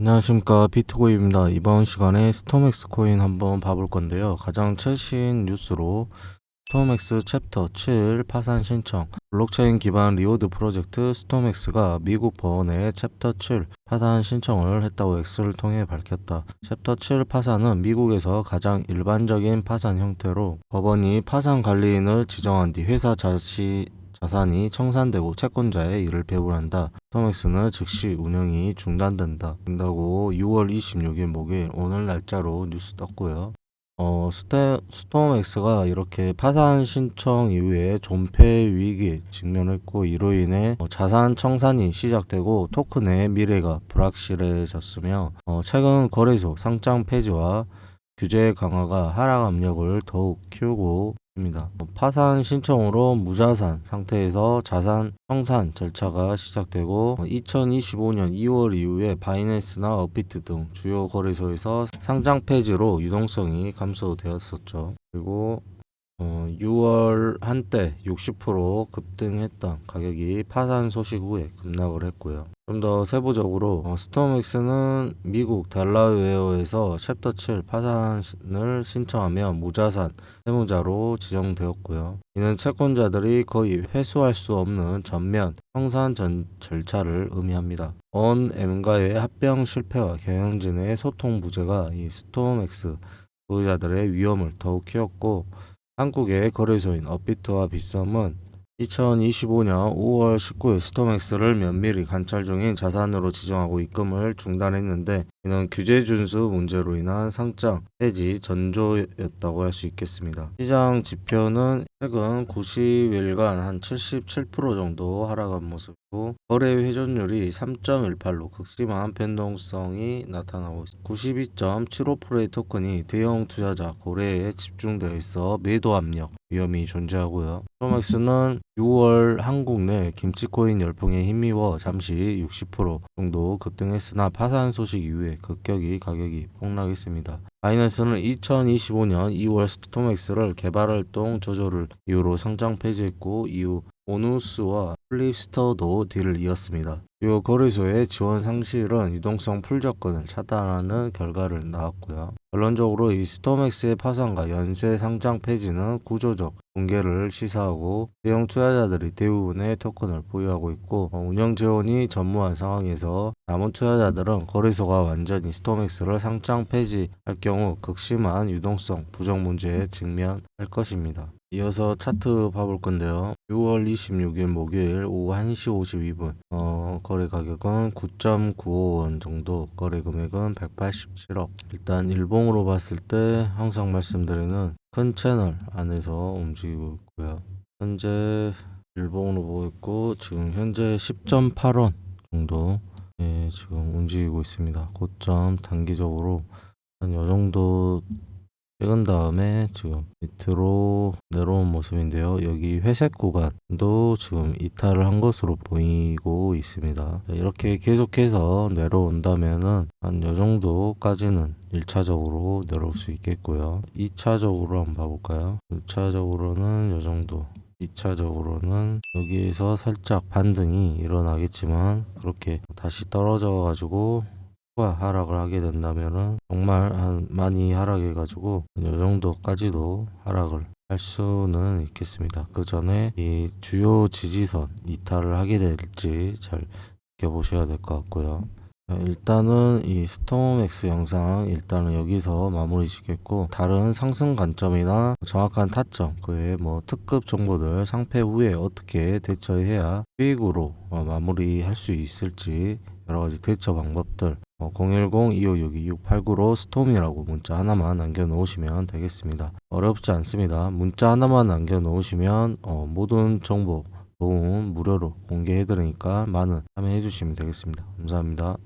안녕하십니까 비트고입니다. 이번 시간에 스톰엑스 코인 한번 봐볼 건데요. 가장 최신 뉴스로 스톰엑스 챕터 7 파산 신청 블록체인 기반 리워드 프로젝트 스톰엑스가 미국 법원에 챕터 7 파산 신청을 했다고 X를 통해 밝혔다. 챕터 7 파산은 미국에서 가장 일반적인 파산 형태로 법원이 파산 관리인을 지정한 뒤 회사 자시 자산이 청산되고 채권자의 일을 배분한다. 스톰엑스는 즉시 운영이 중단된다. 된다고 6월 26일 목요일 오늘 날짜로 뉴스 떴고요. 어, 스테, 스톰엑스가 이렇게 파산 신청 이후에 존폐 위기에 직면했고 이로 인해 어, 자산 청산이 시작되고 토큰의 미래가 불확실해졌으며 어, 최근 거래소 상장 폐지와 규제 강화가 하락 압력을 더욱 키우고 있습니다. 어, 파산 신청으로 무자산 상태에서 자산 청산 절차가 시작되고 2025년 2월 이후에 바이낸스나 업비트 등 주요 거래소에서 상장 폐지로 유동성이 감소되었었죠. 그리고 어, 6월 한때 60% 급등했던 가격이 파산 소식 후에 급락을 했고요. 좀 더 세부적으로 어, 스톰엑스는 미국 델라웨어에서 챕터 7 파산을 신청하며 무자산 세무자로 지정되었고요. 이는 채권자들이 거의 회수할 수 없는 전면 청산 전 절차를 의미합니다. 언 M과의 합병 실패와 경영진의 소통 부재가 이 스톰엑스 소유자들의 위험을 더욱 키웠고 한국의 거래소인 업비트와 빗썸은 2025년 5월 19일 스톰엑스를 면밀히 관찰 중인 자산으로 지정하고 입금을 중단했는데 이는 규제 준수 문제로 인한 상장 폐지 전조였다고 할 수 있겠습니다. 시장 지표는 최근 90일간 한 77% 정도 하락한 모습이고 거래 회전율이 3.18로 극심한 변동성이 나타나고 있습니다. 92.75%의 토큰이 대형 투자자 거래에 집중되어 있어 매도 압력 위험이 존재하고요. 스톰엑스는 6월 한국 내 김치코인 열풍에 힘입어 잠시 60% 정도 급등했으나 파산 소식 이후에 급격히 가격이 폭락했습니다. 바이낸스는 2025년 2월 스톰엑스를 개발 활동 조조를 이유로 상장 폐지했고 이후 오누스와 플립스터도 딜을 이었습니다. 주요 거래소의 지원 상실은 유동성 풀조건을 차단하는 결과를 낳았고요. 결론적으로 이 스톰엑스의 파산과 연쇄 상장 폐지는 구조적 붕괴를 시사하고 대형 투자자들이 대부분의 토큰을 보유하고 있고 어, 운영 재원이 전무한 상황에서 남은 투자자들은 거래소가 완전히 스톰엑스를 상장 폐지할 경우 극심한 유동성 부정 문제에 직면할 것입니다. 이어서 차트 봐볼 건데요. 6월 26일 목요일 오후 1시 52분 어, 거래 가격은 9.95원 정도 거래 금액은 187억 일단 일봉으로 봤을 때 항상 말씀드리는 큰 채널 안에서 움직이고 있고요. 현재 일봉으로 보고 있고 지금 현재 10.8원 정도 예, 지금 움직이고 있습니다. 고점 단기적으로 한 요 정도 찍은 다음에 지금 밑으로 내려온 모습인데요. 여기 회색 구간도 지금 이탈을 한 것으로 보이고 있습니다. 자, 이렇게 계속해서 내려온다면은 한 요 정도까지는 1차적으로 내려올 수 있겠고요. 2차적으로 한번 봐볼까요? 1차적으로는 요 정도. 2차적으로는 여기에서 살짝 반등이 일어나겠지만 그렇게 다시 떨어져 가지고 추가 하락을 하게 된다면은 정말 한 많이 하락해 가지고 이 정도까지도 하락을 할 수는 있겠습니다. 그 전에 이 주요 지지선 이탈을 하게 될지 잘 지켜보셔야 될 것 같고요. 자, 일단은 이 스톰엑스 영상 일단은 여기서 마무리 짓겠고 다른 상승 관점이나 정확한 타점 그의 뭐 특급 정보들 상패 후에 어떻게 대처해야 수익으로 어, 마무리할 수 있을지 여러 가지 대처 방법들 어, 010-2562-689로 스톰이라고 문자 하나만 남겨 놓으시면 되겠습니다. 어렵지 않습니다. 문자 하나만 남겨 놓으시면 어, 모든 정보 도움 무료로 공개해 드리니까 많은 참여해 주시면 되겠습니다. 감사합니다.